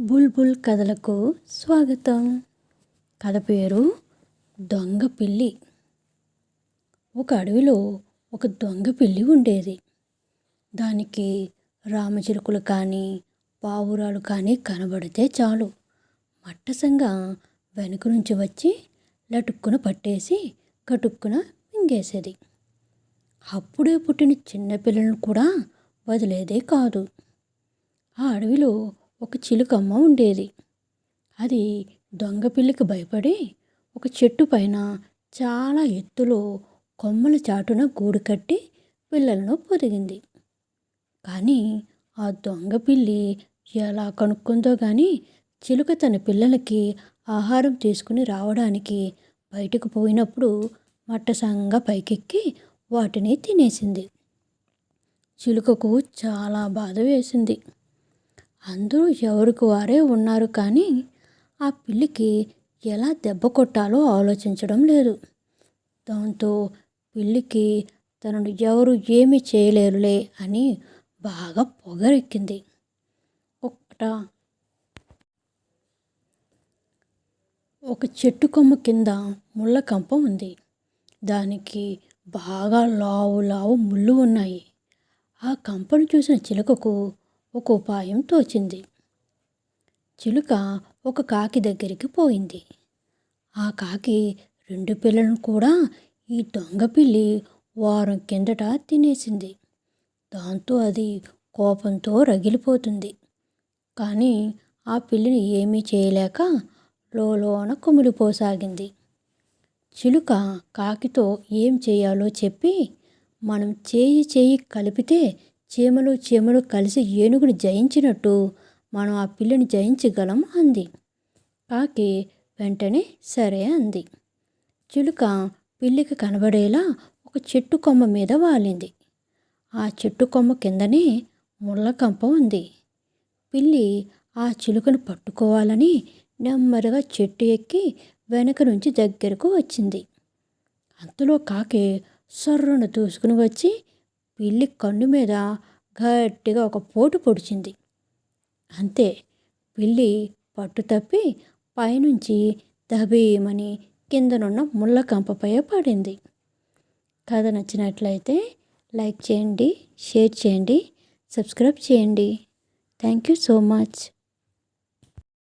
బుల్బుల్ కథలకు స్వాగతం. కథ పేరు దొంగ పిల్లి ఒక అడవిలో ఒక దొంగ పిల్లి ఉండేది. దానికి రామచిలుకలు కానీ పావురాలు కానీ కనబడితే చాలు. మట్టసంగా వెనుక నుంచి వచ్చి లటుక్కున పట్టేసి కటుక్కున మింగేసేది. అప్పుడే పుట్టిన చిన్నపిల్లలను కూడా వదిలేదే కాదు. ఆ అడవిలో ఒక చిలుకమ్మ ఉండేది. అది దొంగ పిల్లికి భయపడి ఒక చెట్టు పైన చాలా ఎత్తులో కొమ్మల చాటున గూడు కట్టి పిల్లలను పొదిగింది. కానీ ఆ దొంగ పిల్లి ఎలా కనుక్కుందో కానీ చిలుక తన పిల్లలకి ఆహారం తీసుకుని రావడానికి బయటకు పోయినప్పుడు మట్టసంగా పైకెక్కి వాటిని తినేసింది. చిలుకకు చాలా బాధ వేసింది. అందరూ ఎవరికి వారే ఉన్నారు కానీ ఆ పిల్లికి ఎలా దెబ్బ కొట్టాలో ఆలోచించడం లేదు. దాంతో పిల్లికి తనను ఎవరు ఏమి చేయలేరులే అని బాగా పొగరెక్కింది. ఒకట ఒక చెట్టు కొమ్మ కింద ముళ్ళ కంప ఉంది. దానికి బాగా లావు లావు ముళ్ళు ఉన్నాయి. ఆ కంపను చూసిన చిలుకకు ఒక ఉపాయం తోచింది. చిలుక ఒక కాకి దగ్గరికి పోయింది. ఆ కాకి రెండు పిల్లలను కూడా ఈ దొంగ పిల్లి వారం కిందట తినేసింది. దాంతో అది కోపంతో రగిలిపోతుంది. కానీ ఆ పిల్లిని ఏమీ చేయలేక లోన కుమిలిపోసాగింది. చిలుక కాకితో ఏం చేయాలో చెప్పి మనం చేయి చేయి కలిపితే చీమలు చీమలు కలిసి ఏనుగుని జయించినట్టు మనం ఆ పిల్లిని జయించగలం అంది. కాకి వెంటనే సరే అంది. చిలుక పిల్లికి కనబడేలా ఒక చెట్టు కొమ్మ మీద వాలింది. ఆ చెట్టు కొమ్మ కిందనే ముళ్ళకంప ఉంది. పిల్లి ఆ చిలుకను పట్టుకోవాలని నెమ్మదిగా చెట్టు ఎక్కి వెనక నుంచి దగ్గరకు వచ్చింది. అంతలో కాకి సర్రును దూసుకుని వచ్చి పిల్లి కన్ను మీద గట్టిగా ఒక పోటు పొడిచింది. అంతే పిల్లి పట్టు తప్పి పైనుంచి దబీమని కిందనున్న ముళ్ళ కంపపై పడింది. కథ నచ్చినట్లయితే లైక్ చేయండి షేర్ చేయండి సబ్స్క్రైబ్ చేయండి. Thank you so much.